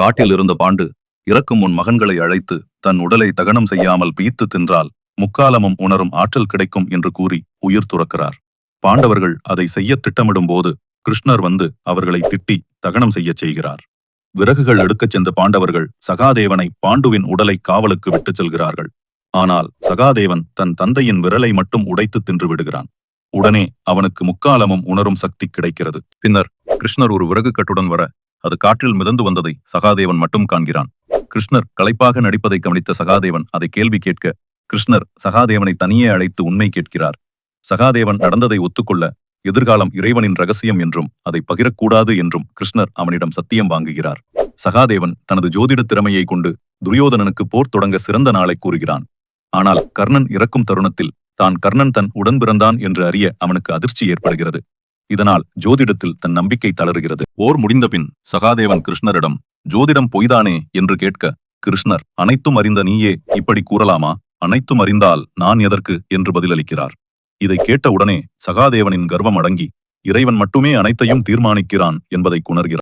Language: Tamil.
காட்டில் இருந்த பாண்டு இறக்கும் முன் மகன்களை அழைத்து தன் உடலை தகனம் செய்யாமல் பீத்து தின்றால் முக்காலமும் உணரும் ஆற்றல் கிடைக்கும் என்று கூறி உயிர் துறக்கிறார். பாண்டவர்கள் அதை செய்ய திட்டமிடும் போது கிருஷ்ணர் வந்து அவர்களை திட்டி தகனம் செய்யச் செய்கிறார். விறகுகள் எடுக்கச் சென்ற பாண்டவர்கள் சகாதேவனை பாண்டுவின் உடலை காவலுக்கு விட்டுச் செல்கிறார்கள். ஆனால் சகாதேவன் தன் தந்தையின் விரலை மட்டும் உடைத்து தின்று விடுகிறான். உடனே அவனுக்கு முக்காலமும் உணரும் சக்தி கிடைக்கிறது. பின்னர் கிருஷ்ணர் ஒரு விறகு கட்டுடன் வர அது காற்றில் மிதந்து வந்ததை சகாதேவன் மட்டும் காண்கிறான். கிருஷ்ணர் களைப்பாக நடிப்பதை கவனித்த சகாதேவன் அதை கேள்வி கேட்க கிருஷ்ணர் சகாதேவனை தனியே அழைத்து உண்மை கேட்கிறார். சகாதேவன் நடந்ததை ஒத்துக்கொள்ள எதிர்காலம் இறைவனின் ரகசியம் என்றும் அதை பகிரக்கூடாது என்றும் கிருஷ்ணர் அவனிடம் சத்தியம் வாங்குகிறார். சகாதேவன் தனது ஜோதிட திறமையை கொண்டு துரியோதனனுக்கு போர் தொடங்க சிறந்த நாளை கூறுகிறான். ஆனால் கர்ணன் இறக்கும் தருணத்தில் தான் கர்ணன் தன் உடன் பிறந்தான் என்று அறிய அவனுக்கு அதிர்ச்சி ஏற்படுகிறது. இதனால் ஜோதிடத்தில் தன் நம்பிக்கை தளருகிறது. போர் முடிந்தபின் சகாதேவன் கிருஷ்ணரிடம் ஜோதிடம் பொய்தானே? என்று கேட்க கிருஷ்ணர் அனைத்தும் அறிந்த நீயே இப்படி கூறலாமா? அனைத்தும் அறிந்தால் நான் எதற்கு? என்று பதிலளிக்கிறார். இதை கேட்ட உடனே சகாதேவனின் கர்வம் அடங்கி இறைவன் மட்டுமே அனைத்தையும் தீர்மானிக்கிறான் என்பதை உணர்கிறார்.